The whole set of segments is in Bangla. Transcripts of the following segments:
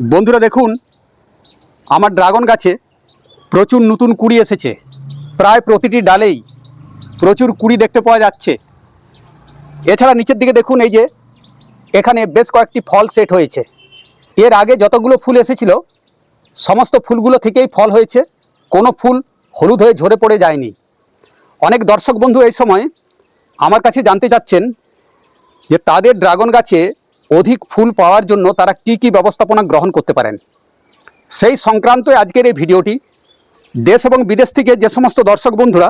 বন্ধুরা দেখুন, আমার ড্রাগন গাছে প্রচুর নতুন কুড়ি এসেছে। প্রায় প্রতিটি ডালেই প্রচুর কুড়ি দেখতে পাওয়া যাচ্ছে। এছাড়া নিচের দিকে দেখুন, এই যে এখানে বেশ কয়েকটি ফল সেট হয়েছে। এর আগে যতগুলো ফুল এসেছিল, সমস্ত ফুলগুলো থেকেই ফল হয়েছে। কোনো ফুল হলুদ হয়ে ঝরে পড়ে যায়নি। অনেক দর্শক বন্ধু এই সময় আমার কাছে জানতে চাচ্ছেন যে তাদের ড্রাগন গাছে অধিক ফুল পাওয়ার জন্য তারা কি কি ব্যবস্থাপনা গ্রহণ করতে পারেন? সেই সংক্রান্ত আজকের এই ভিডিওটি। দেশ এবং বিদেশ থেকে যে সমস্ত দর্শক বন্ধুরা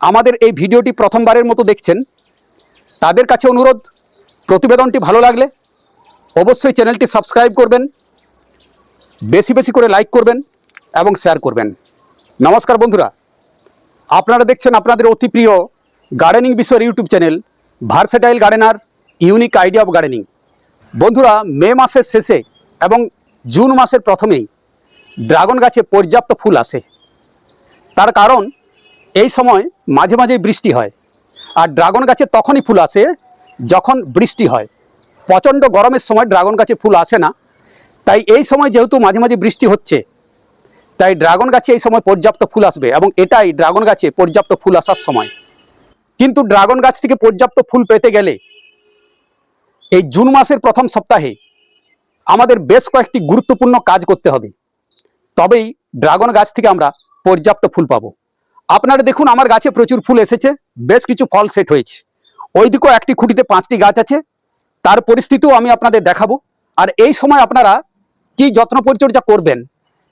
আমাদের এই ভিডিওটি প্রথমবারের মতো দেখছেন, তাদের কাছে অনুরোধ, প্রতিবেদনটি ভালো লাগলে অবশ্যই চ্যানেলটি সাবস্ক্রাইব করবেন, বেশি বেশি করে লাইক করবেন এবং শেয়ার করবেন। নমস্কার বন্ধুরা, আপনারা দেখছেন আপনাদের অতি প্রিয় গার্ডেনিং বিষয়ের YouTube channel versatile gardener unique idea of gardening বন্ধুরা, মে মাসের শেষে এবং জুন মাসের প্রথমেই ড্রাগন গাছে পর্যাপ্ত ফুল আসে। তার কারণ, এই সময় মাঝে মাঝে বৃষ্টি হয়। আর ড্রাগন গাছে তখনই ফুল আসে যখন বৃষ্টি হয়। প্রচণ্ড গরমের সময় ড্রাগন গাছে ফুল আসে না। তাই এই সময় যেহেতু মাঝে মাঝে বৃষ্টি হচ্ছে, তাই ড্রাগন গাছে এই সময় পর্যাপ্ত ফুল আসবে এবং এটাই ড্রাগন গাছে পর্যাপ্ত ফুল আসার সময়। কিন্তু ড্রাগন গাছ থেকে পর্যাপ্ত ফুল পেতে গেলে এই জুন মাসের প্রথম সপ্তাহে আমাদের বেশ কয়েকটি গুরুত্বপূর্ণ কাজ করতে হবে। তবেই ড্রাগন গাছ থেকে আমরা পর্যাপ্ত ফুল পাবো। আপনারা দেখুন, আমার গাছে প্রচুর ফুল এসেছে, বেশ কিছু ফল সেট হয়েছে। ওইদিকেও একটি খুঁটিতে পাঁচটি গাছ আছে, তার পরিস্থিতিও আমি আপনাদের দেখাবো। আর এই সময় আপনারা কি যত্ন পরিচর্যা করবেন,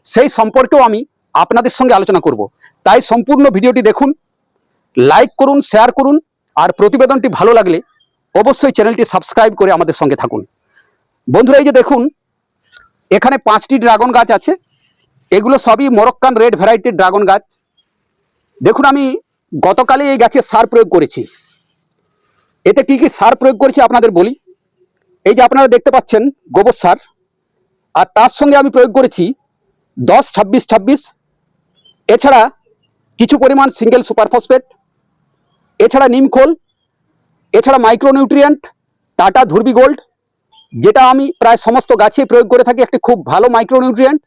সেই সম্পর্কেও আমি আপনাদের সঙ্গে আলোচনা করব। তাই সম্পূর্ণ ভিডিওটি দেখুন, লাইক করুন, শেয়ার করুন, আর প্রতিবেদনটি ভালো লাগলে অবশ্যই চ্যানেলটি সাবস্ক্রাইব করে আমাদের সঙ্গে থাকুন। বন্ধুরা, এই যে দেখুন, এখানে পাঁচটি ড্রাগন গাছ আছে। এগুলো সবই মরক্কান রেড ভ্যারাইটির ড্রাগন গাছ। দেখুন, আমি গতকালে এই গাছে সার প্রয়োগ করেছি। এতে কি কি সার প্রয়োগ করেছি আপনাদের বলি। এই যে আপনারা দেখতে পাচ্ছেন, গোবর সার। আর তার সঙ্গে আমি প্রয়োগ করেছি দশ, ছাব্বিশ ছাব্বিশ। এছাড়া কিছু পরিমাণ সিঙ্গেল সুপার ফসফেট এছাড়া নিমখোল এছাড়া মাইক্রোনিউট্রিয়েন্ট টাটা ধুরবি গোল্ড যেটা আমি প্রায় সমস্ত গাছে প্রয়োগ করে থাকি, একটি খুব ভালো মাইক্রোনিউট্রিয়েন্ট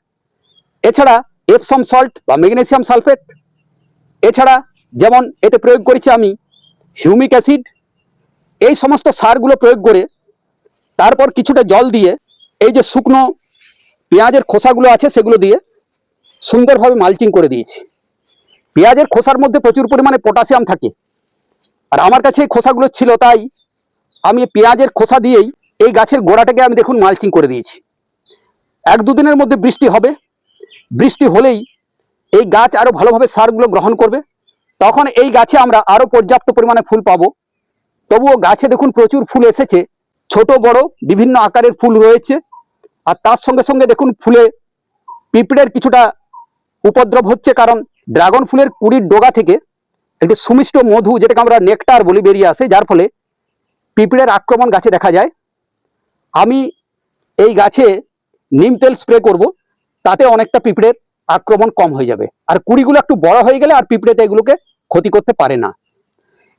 এছাড়া এপসম সল্ট বা ম্যাগনেসিয়াম সালফেট এছাড়া যেমন এতে প্রয়োগ করেছি আমি হিউমিক অ্যাসিড এই সমস্ত সারগুলো প্রয়োগ করে তারপর কিছুটা জল দিয়ে এই যে শুকনো পেঁয়াজের খোসাগুলো আছে সেগুলো দিয়ে সুন্দরভাবে মালচিং করে দিয়েছি। পেঁয়াজের খোসার মধ্যে প্রচুর পরিমাণে পটাশিয়াম থাকে। আর আমার কাছে এই খোসাগুলো ছিল তাই আমি পেঁয়াজের খোসা দিয়েই এই গাছের গোড়াটাকে আমি দেখুন মালচিং করে দিয়েছি। এক দুদিনের মধ্যে বৃষ্টি হবে। বৃষ্টি হলেই এই গাছ আরও ভালোভাবে সারগুলো গ্রহণ করবে। তখন এই গাছে আমরা আরও পর্যাপ্ত পরিমাণে ফুল পাবো। তবুও গাছে দেখুন প্রচুর ফুল এসেছে। ছোট, বড়, বিভিন্ন আকারের ফুল রয়েছে। আর তার সঙ্গে সঙ্গে দেখুন ফুলে পিঁপড়ের কিছুটা উপদ্রব হচ্ছে কারণ ড্রাগন ফুলের কুড়ির ডোগা থেকে একটি সুমিষ্ট মধু যেটাকে আমরা নেকটার বলি বেরিয়ে আসে, যার ফলে পিঁপড়ের আক্রমণ গাছে দেখা যায়। আমি এই গাছে নিম তেল স্প্রে করব, তাতে অনেকটা পিঁপড়ের আক্রমণ কম হয়ে যাবে। আর কুড়িগুলো একটু বড় হয়ে গেলে আর পিঁপড়েতে এগুলোকে ক্ষতি করতে পারে না।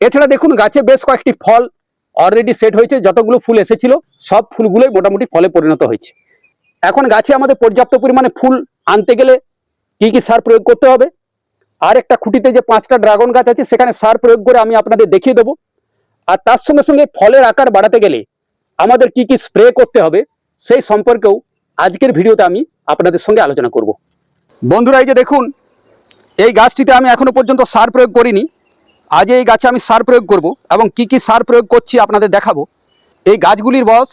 এছাড়া দেখুন, গাছে বেশ কয়েকটি ফল অলরেডি সেট হয়েছে, যতগুলো ফুল এসেছিল, সব ফুলগুলোই মোটামুটি ফলে পরিণত হয়েছে। এখন গাছে আমাদের পর্যাপ্ত পরিমাণে ফুল আনতে গেলে কি কি সার প্রয়োগ করতে হবে? আর একটা খুঁটিতে যে পাঁচটা ড্রাগন গাছ আছে, সেখানে সার প্রয়োগ করে আমি আপনাদের দেখিয়ে দেবো। আর তার সঙ্গে সঙ্গে ফলের আকার বাড়াতে গেলে আমাদের কি কি স্প্রে করতে হবে, সেই সম্পর্কেও আজকের ভিডিওতে আমি আপনাদের সঙ্গে আলোচনা করব। বন্ধুরা, এই যে দেখুন, এই গাছটিতে আমি এখনও পর্যন্ত সার প্রয়োগ করিনি। আজ এই গাছে আমি সার প্রয়োগ করব এবং কি কি সার প্রয়োগ করছি আপনাদের দেখাবো। এই গাছগুলির বয়স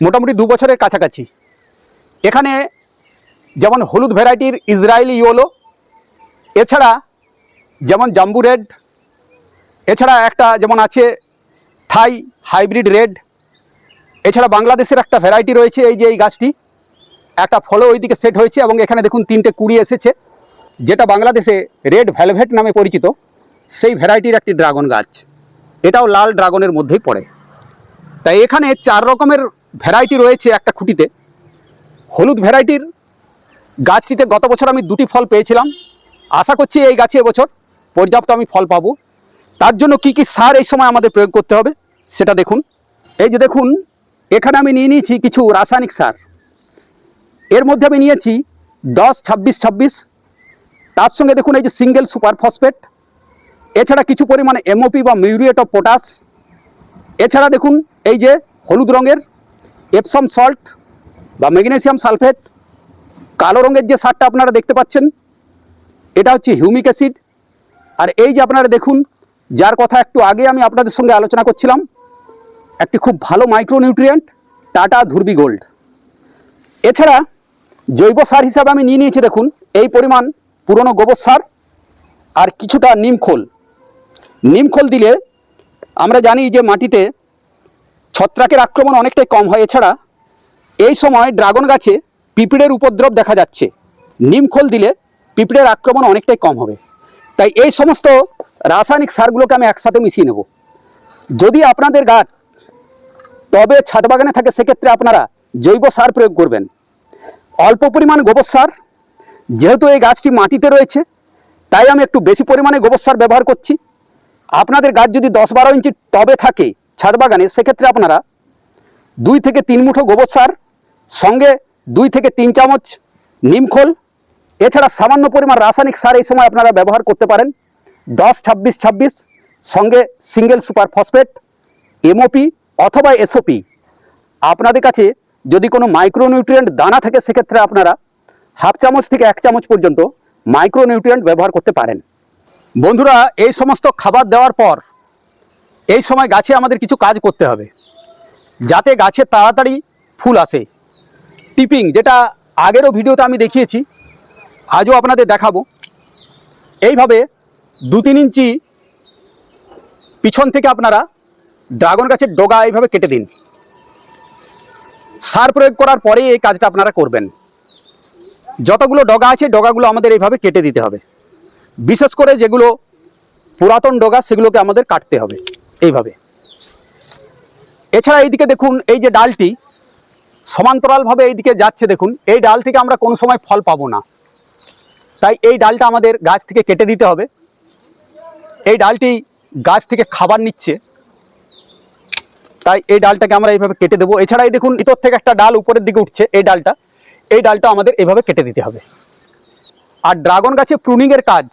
মোটামুটি দু বছরের কাছাকাছি। এখানে যেমন হলুদ ভ্যারাইটির ইসরায়েলি ইয়োলো এছাড়া যেমন জাম্বু রেড, এছাড়া একটা যেমন আছে থাই হাইব্রিড রেড, এছাড়া বাংলাদেশের একটা ভ্যারাইটি রয়েছে এই যে এই গাছটি। একটা ফলও ওইদিকে সেট হয়েছে এবং এখানে দেখুন তিনটে কুড়ি এসেছে, যেটা বাংলাদেশে রেড ভ্যালভেট নামে পরিচিত। সেই ভ্যারাইটির একটি ড্রাগন গাছ, এটাও লাল ড্রাগনের মধ্যেই পড়ে। তাই এখানে চার রকমের ভ্যারাইটি রয়েছে একটা খুঁটিতে। হলুদ ভ্যারাইটির গাছটিতে গত বছর আমি দুটি ফল পেয়েছিলাম আশা করছি এই গাছে এবছর পর্যাপ্ত আমি ফল পাবো। তার জন্য কি কি সার এই সময় আমাদের প্রয়োগ করতে হবে সেটা দেখুন। এই যে দেখুন, এখানে আমি নিয়ে নিয়েছি কিছু রাসায়নিক সার। এর মধ্যে আমি নিয়েছি দশ, ছাব্বিশ ছাব্বিশ। তার সঙ্গে দেখুন এই যে সিঙ্গেল সুপার ফসফেট। এছাড়া কিছু পরিমাণে এমওপি বা মিউরিয়েট অফ পটাশ। এছাড়া দেখুন এই যে হলুদ রঙের এপসম সল্ট বা ম্যাগনেসিয়াম সালফেট। কালো রঙের যে সারটা আপনারা দেখতে পাচ্ছেন এটা হচ্ছে হিউমিক অ্যাসিড। আর এই যে আপনারা দেখুন, যার কথা একটু আগে আমি আপনাদের সঙ্গে আলোচনা করছিলাম, একটি খুব ভালো মাইক্রোনিউট্রিয়েন্ট টাটা ধুরবি গোল্ড। এছাড়া জৈব সার হিসাবে আমি নিয়ে নিয়েছি দেখুন, এই পরিমাণ পুরনো গোবর সার আর কিছুটা নিমখোল নিমখোল দিলে আমরা জানি যে মাটিতে ছত্রাকের আক্রমণ অনেকটাই কম হয়। এছাড়া এই সময় ড্রাগন গাছে পিঁপড়ের উপদ্রব দেখা যাচ্ছে। নিমখোল দিলে পিঁপড়ের আক্রমণ অনেকটাই কম হবে। তাই এই সমস্ত রাসায়নিক সারগুলোকে আমি একসাথে মিশিয়ে নেব। যদি আপনাদের গাছ টবে, ছাদ বাগানে থাকে, সেক্ষেত্রে আপনারা জৈব সার প্রয়োগ করবেন। অল্প পরিমাণ গোবর সার, যেহেতু এই গাছটি মাটিতে রয়েছে, তাই আমি একটু বেশি পরিমাণে গোবর সার ব্যবহার করছি। আপনাদের গাছ যদি দশ বারো ইঞ্চি টবে থাকে, ছাদ বাগানে, সেক্ষেত্রে আপনারা দুই থেকে তিন মুঠো গোবর সার, সঙ্গে দুই থেকে তিন চামচ নিমখোল এছাড়া সামান্য পরিমাণ রাসায়নিক সার এই সময় আপনারা ব্যবহার করতে পারেন। দশ, ছাব্বিশ ছাব্বিশ, সঙ্গে সিঙ্গেল সুপার ফসফেট এমওপি অথবা এসওপি আপনাদের কাছে যদি কোনো মাইক্রোনিউট্রিয়েন্ট দানা থাকে, সেক্ষেত্রে আপনারা হাফ চামচ থেকে এক চামচ পর্যন্ত মাইক্রোনিউট্রিয়েন্ট ব্যবহার করতে পারেন। বন্ধুরা, এই সমস্ত খাবার দেওয়ার পর এই সময় গাছে আমাদের কিছু কাজ করতে হবে। যাতে গাছে তাড়াতাড়ি ফুল আসে। টিপিং যেটা আগেরও ভিডিওতে আমি দেখিয়েছি আজও আপনাদের দেখাবো। এইভাবে দু তিন ইঞ্চি পিছন থেকে আপনারা ড্রাগন গাছের ডগা এইভাবে কেটে দিন। সার প্রয়োগ করার পরে এই কাজটা আপনারা করবেন। যতগুলো ডগা আছে, ডগাগুলো আমাদের এইভাবে কেটে দিতে হবে। বিশেষ করে যেগুলো পুরাতন ডগা, সেগুলোকে আমাদের কাটতে হবে এইভাবে। এছাড়া এইদিকে দেখুন, এই যে ডালটি সমান্তরালভাবে এইদিকে যাচ্ছে দেখুন। এই ডাল থেকে আমরা কোনো সময় ফল পাবো না। তাই এই ডালটা আমাদের গাছ থেকে কেটে দিতে হবে। এই ডালটি গাছ থেকে খাবার নিচ্ছে। তাই এই ডালটাকে আমরা এইভাবে কেটে দেবো। এছাড়া এই দেখুন ভিতর থেকে একটা ডাল উপরের দিকে উঠছে এই ডালটা। এই ডালটা আমাদের এইভাবে কেটে দিতে হবে। আর ড্রাগন গাছে প্রুনিংয়ের কাজ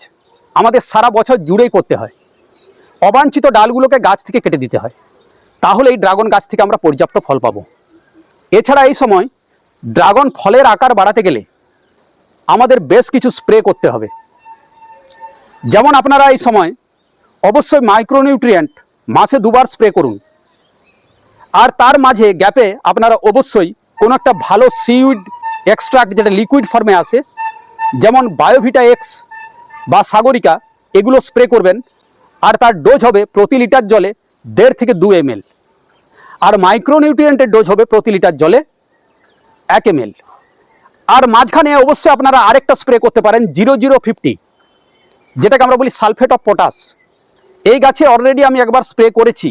আমাদের সারা বছর জুড়েই করতে হয়। অবাঞ্ছিত ডালগুলোকে গাছ থেকে কেটে দিতে হয়। তাহলে এই ড্রাগন গাছ থেকে আমরা পর্যাপ্ত ফল পাবো। এছাড়া এই সময় ড্রাগন ফলের আকার বাড়াতে গেলে আমাদের বেশ কিছু স্প্রে করতে হবে। যেমন আপনারা এই সময় অবশ্যই মাইক্রোনিউট্রিয়েন্ট মাসে দুবার স্প্রে করুন। আর তার মাঝে গ্যাপে আপনারা অবশ্যই কোনো একটা ভালো সিউড এক্সট্রাক্ট যেটা লিকুইড ফর্মে আসে যেমন বায়োভিটা এক্স বা সাগরিকা এগুলো স্প্রে করবেন। আর তার ডোজ হবে প্রতি লিটার জলে দেড় থেকে দু এম আর মাইক্রোনিউট্রিয়েন্টের ডোজ হবে প্রতি লিটার জলে এক এম আর মাঝখানে অবশ্যই আপনারা আরেকটা স্প্রে করতে পারেন জিরো জিরো ফিফটি যেটাকে আমরা বলি সালফেট অফ পটাশ এই গাছে অলরেডি আমি একবার স্প্রে করেছি।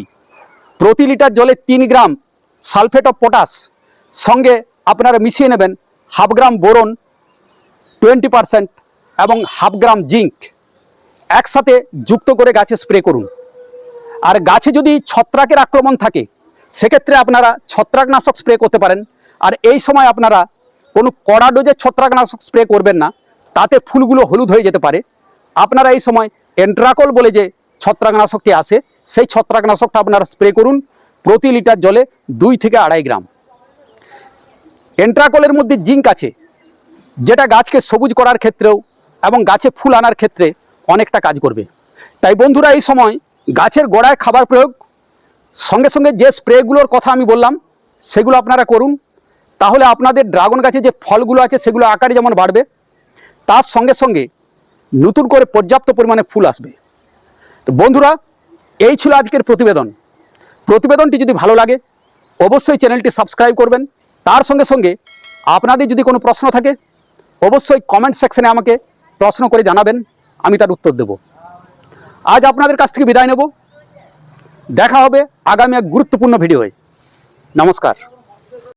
প্রতি লিটার জলে তিন গ্রাম সালফেট অফ পটাশ সঙ্গে আপনারা মিশিয়ে নেবেন half gram boron twenty percent এবং হাফ গ্রাম জিঙ্ক। একসাথে যুক্ত করে গাছে স্প্রে করুন। আর গাছে যদি ছত্রাকের আক্রমণ থাকে, সেক্ষেত্রে আপনারা ছত্রাকনাশক স্প্রে করতে পারেন। আর এই সময় আপনারা কোনো কড়া ডোজের ছত্রাকনাশক স্প্রে করবেন না, তাতে ফুলগুলো হলুদ হয়ে যেতে পারে। আপনারা এই সময় এন্ট্রাকল বলে যে ছত্রাকনাশকটি আসে সেই ছত্রাকনাশকটা আপনারা স্প্রে করুন প্রতি লিটার জলে দুই থেকে আড়াই গ্রাম। এন্ট্রাকলের মধ্যে জিঙ্ক আছে, যেটা গাছকে সবুজ করার ক্ষেত্রেও এবং গাছে ফুল আনার ক্ষেত্রে অনেকটা কাজ করবে। তাই বন্ধুরা, এই সময় গাছের গোড়ায় খাবার প্রয়োগ, সঙ্গে সঙ্গে যে স্প্রেগুলোর কথা আমি বললাম, সেগুলো আপনারা করুন। তাহলে আপনাদের ড্রাগন গাছে যে ফলগুলো আছে সেগুলো আকারে যেমন বাড়বে, তার সঙ্গে সঙ্গে নতুন করে পর্যাপ্ত পরিমাণে ফুল আসবে। তো বন্ধুরা, এই ছিল আজকের প্রতিবেদন। প্রতিবেদনটি যদি ভালো লাগে, অবশ্যই চ্যানেলটি সাবস্ক্রাইব করবেন। তার সঙ্গে সঙ্গে আপনাদের যদি কোনো প্রশ্ন থাকে, অবশ্যই কমেন্ট সেকশনে আমাকে প্রশ্ন করে জানাবেন, আমি তার উত্তর দেব। আজ আপনাদের কাছ থেকে বিদায় নেব। দেখা হবে আগামী এক গুরুত্বপূর্ণ ভিডিওয়ে। নমস্কার।